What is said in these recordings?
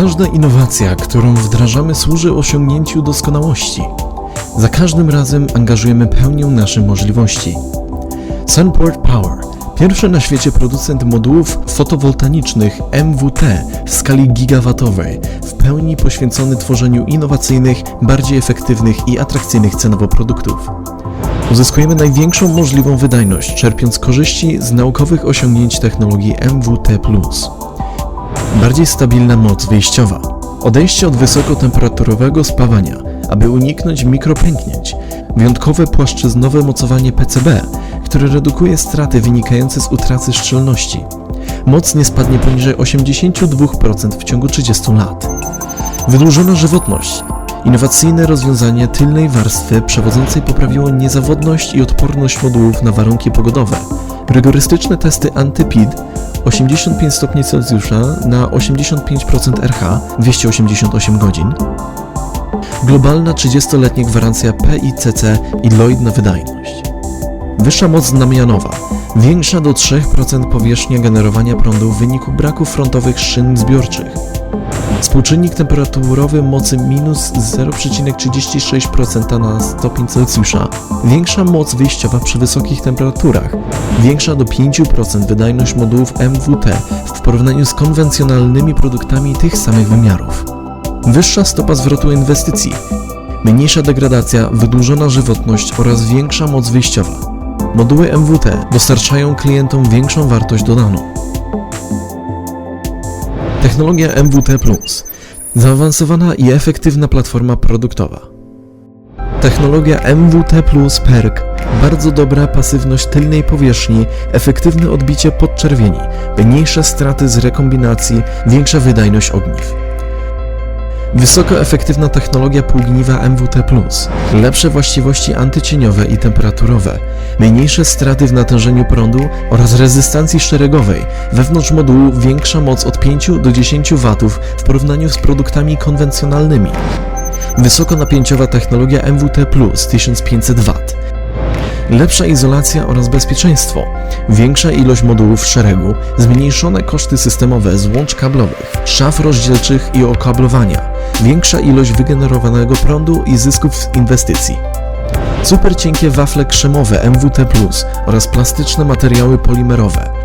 Każda innowacja, którą wdrażamy, służy osiągnięciu doskonałości. Za każdym razem angażujemy pełnię naszych możliwości. Sunport Power, pierwszy na świecie producent modułów fotowoltaicznych MWT w skali gigawatowej, w pełni poświęcony tworzeniu innowacyjnych, bardziej efektywnych i atrakcyjnych cenowo produktów. Uzyskujemy największą możliwą wydajność, czerpiąc korzyści z naukowych osiągnięć technologii MWT bardziej stabilna moc wyjściowa, odejście od wysokotemperaturowego spawania, aby uniknąć mikropęknięć, wyjątkowe płaszczyznowe mocowanie PCB, które redukuje straty wynikające z utraty szczelności. Moc nie spadnie poniżej 82% w ciągu 30 lat. Wydłużona żywotność. Innowacyjne rozwiązanie tylnej warstwy przewodzącej poprawiło niezawodność i odporność modułów na warunki pogodowe. Rygorystyczne testy antypid 85 stopni Celsjusza na 85% RH 288 godzin. Globalna 30-letnia gwarancja PICC i Lloyd na wydajność. Wyższa moc znamianowa. Większa do 3% powierzchnia generowania prądu w wyniku braku frontowych szyn zbiorczych. Współczynnik temperaturowy mocy minus 0,36% na stopień Celsjusza. Większa moc wyjściowa przy wysokich temperaturach. Większa do 5% wydajność modułów MWT w porównaniu z konwencjonalnymi produktami tych samych wymiarów. Wyższa stopa zwrotu inwestycji. Mniejsza degradacja, wydłużona żywotność oraz większa moc wyjściowa. Moduły MWT dostarczają klientom większą wartość dodaną. Technologia MWT Zaawansowana i efektywna platforma produktowa. Technologia MWT PERK bardzo dobra pasywność tylnej powierzchni, efektywne odbicie podczerwieni, mniejsze straty z rekombinacji, większa wydajność ogniw. Wysoko efektywna technologia półgniwa MWT+, lepsze właściwości antycieniowe i temperaturowe, mniejsze straty w natężeniu prądu oraz rezystancji szeregowej, wewnątrz modułu większa moc od 5 do 10 W w porównaniu z produktami konwencjonalnymi. Wysokonapięciowa technologia MWT+, 1500 W. Lepsza izolacja oraz bezpieczeństwo, większa ilość modułów szeregu, zmniejszone koszty systemowe złącz kablowych, szaf rozdzielczych i okablowania, większa ilość wygenerowanego prądu i zysków z inwestycji. Super cienkie wafle krzemowe MWT+, oraz plastyczne materiały polimerowe.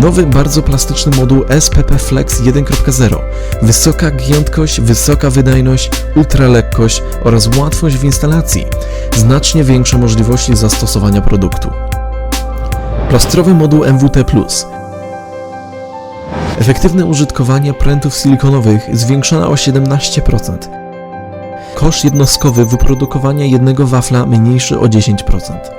Nowy, bardzo plastyczny moduł SPP Flex 1.0. Wysoka giętkość, wysoka wydajność, ultralekkość oraz łatwość w instalacji. Znacznie większe możliwości zastosowania produktu. Plastrowy moduł MWT+. Efektywne użytkowanie prętów silikonowych zwiększone o 17%. Koszt jednostkowy wyprodukowania jednego wafla mniejszy o 10%.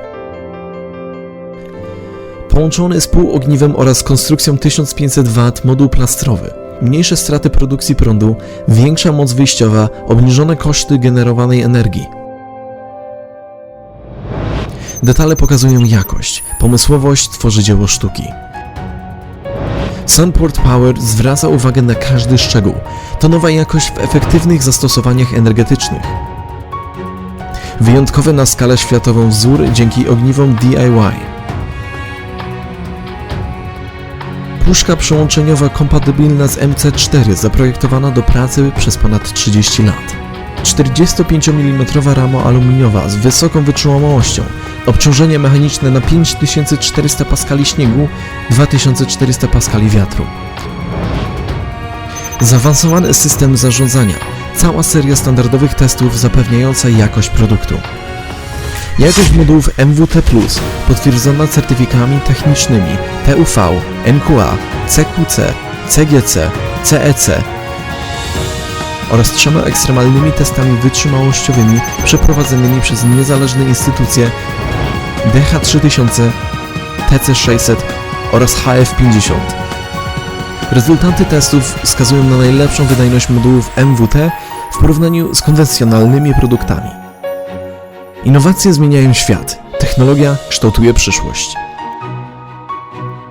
Połączony z półogniwem oraz konstrukcją 1500 W moduł plastrowy. Mniejsze straty produkcji prądu, większa moc wyjściowa, obniżone koszty generowanej energii. Detale pokazują jakość, pomysłowość tworzy dzieło sztuki. Sunport Power zwraca uwagę na każdy szczegół. To nowa jakość w efektywnych zastosowaniach energetycznych. Wyjątkowy na skalę światową wzór dzięki ogniwom DIY. Puszka przełączeniowa kompatybilna z MC4 zaprojektowana do pracy przez ponad 30 lat. 45 mm rama aluminiowa z wysoką wytrzymałością, obciążenie mechaniczne na 5400 paskali śniegu, 2400 paskali wiatru. Zaawansowany system zarządzania, cała seria standardowych testów zapewniająca jakość produktu. Jakość modułów MWT+, potwierdzona certyfikami technicznymi TUV, NQA, CQC, CGC, CEC oraz trzema ekstremalnymi testami wytrzymałościowymi przeprowadzonymi przez niezależne instytucje DH3000, TC600 oraz HF50. Rezultaty testów wskazują na najlepszą wydajność modułów MWT w porównaniu z konwencjonalnymi produktami. Innowacje zmieniają świat, technologia kształtuje przyszłość.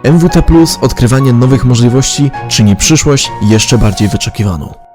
MWT Plus odkrywanie nowych możliwości czyni przyszłość jeszcze bardziej wyczekiwaną.